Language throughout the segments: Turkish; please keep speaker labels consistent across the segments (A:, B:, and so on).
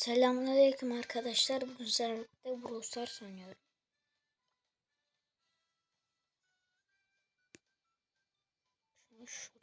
A: Selamünaleyküm arkadaşlar. Bugün sizlerle birlikte Brawl Stars oynuyorum. Şunu şuraya.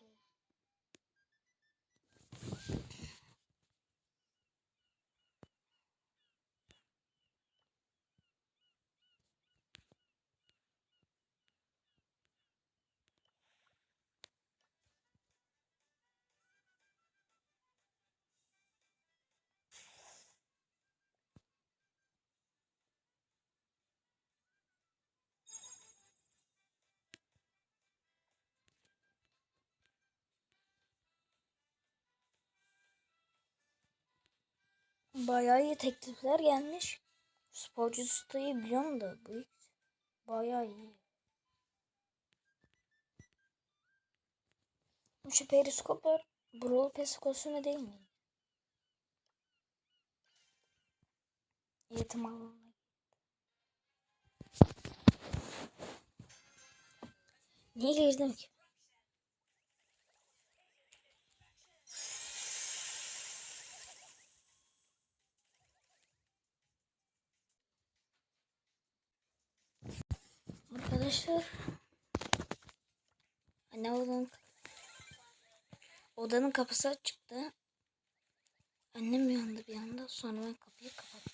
A: Bayağı iyi teklifler gelmiş. Sporcu siteyi biliyorum da bu bayağı iyi. Şu periskoplar Brawl kostümü değil mi? Eğitim alanına. Niye girdim ki? Arkadaşlar anne odanın odanın kapısı açıktı. Annem uyandı bir anda sonra ben kapıyı kapattım.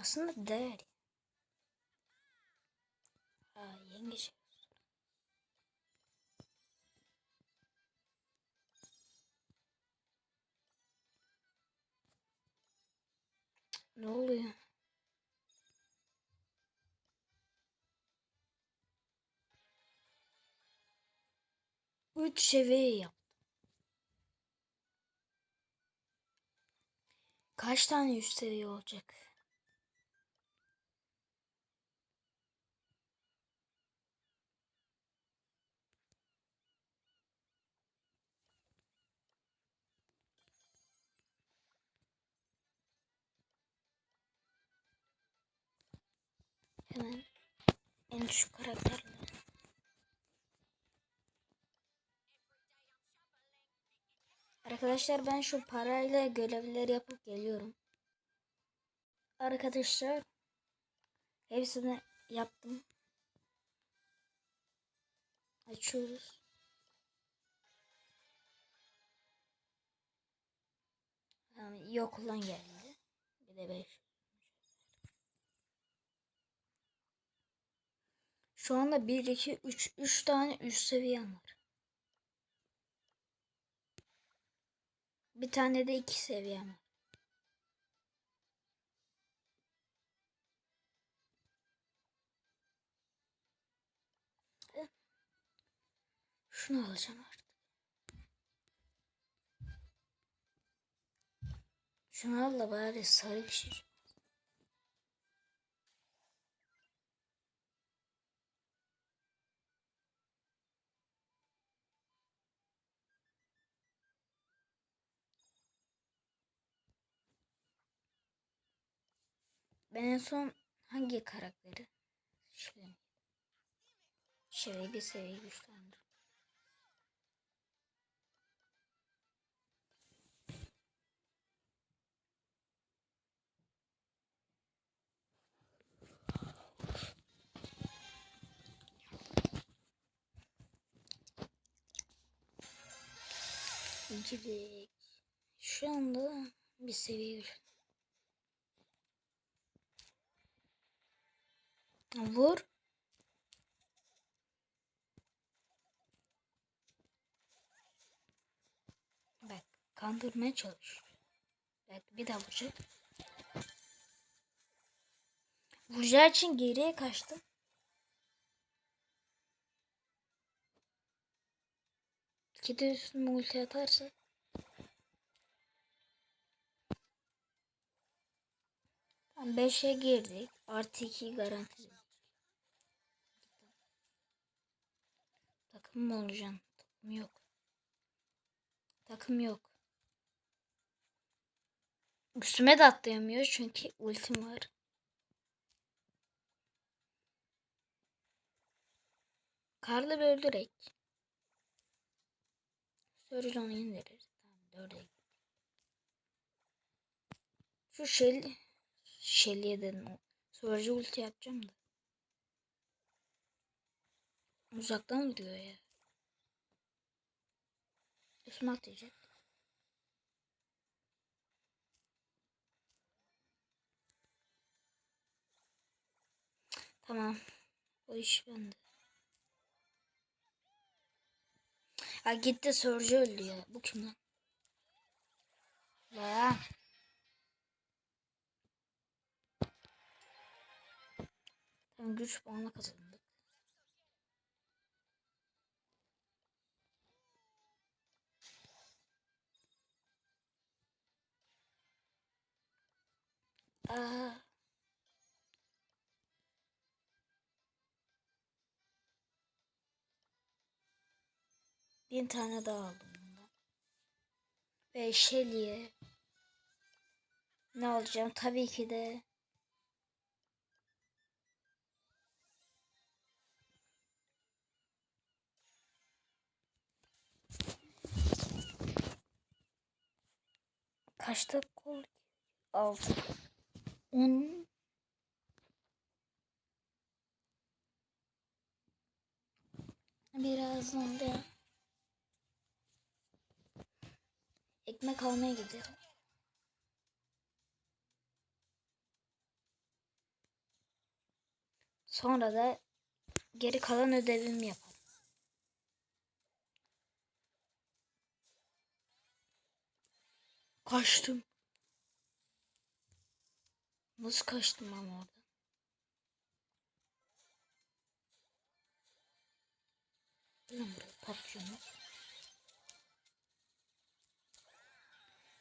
A: Aslında değer. Ha yenge şey. Ne oluyor? Üç seviye yaptım. Kaç tane üst seviye olacak? Hemen en düşük karakterle. Arkadaşlar ben şu parayla görevleri yapıp geliyorum. Arkadaşlar hepsini yaptım. Açıyoruz. Yani yok olan geldi. Bir de 5. Şu anda 1 2 3 3 tane üst seviyem var. Bir tane de iki seviyem var. Şunu alacağım artık. Şunu al da bari sarı bir Ben en son hangi karakteri? Şöyle. Şöyle bir seviye güçlendir. İncilik. Şu anda bir seviye güçlendir. Vur. Bak kandırmaya çalış. Bak bir daha vuracak. Vuracağı için geriye kaçtım. İki de üstüne ulti atarsa. Tam 5'e girdik. Artı 2 garanti. Takım mı olacaksın? Takım yok. Takım yok. Üstüme de atlayamıyor çünkü ultim var. Karlı bir öldürek. Sonra onu indiririz. Tamam dörde Şu Shelly Shelly'e dedim. o. Sörcü ulti yapacağım da. Uzaktan vuruyor ya. Üstüme atlayacak. Tamam. O iş bende. Ha gitti Sörcü öldü ya. Bu kim lan? Lan. Tamam güç puanı kazandık. Aa. Bin tane daha aldım bundan. Ve Shelly'e ne alacağım? Tabii ki de kaç dakika oldu? ki? Altı. On. Birazdan da ekmek almaya giderim. Sonra da geri kalan ödevimi yaparım. Kaçtım. Nasıl kaçtım ama orada? Lan buraya PUBG'mi.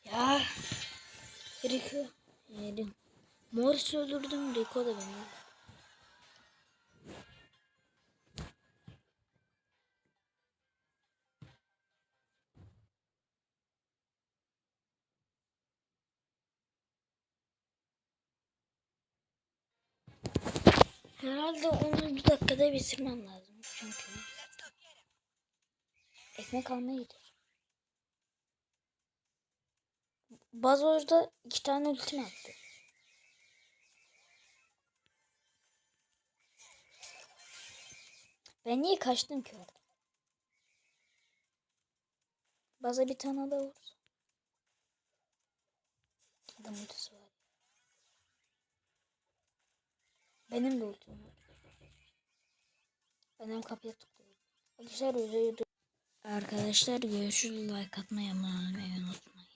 A: Ya. Rico. Yedim. Morris'i öldürdüm. Rico da beni öldürdü. Herhalde 10. dakikada bitirmem lazım. Çünkü ekmek almaya gidiyorum. Bazoz'da iki tane ultim attı. Ben niye kaçtım ki orada? Baza bir tane daha vursun. Adam ultisi var. Benim de ultim var. Benim kapıya tıklıyorum. Arkadaşlar videoyu Arkadaşlar görüşürüz. Like atmayı, abone unutmayın.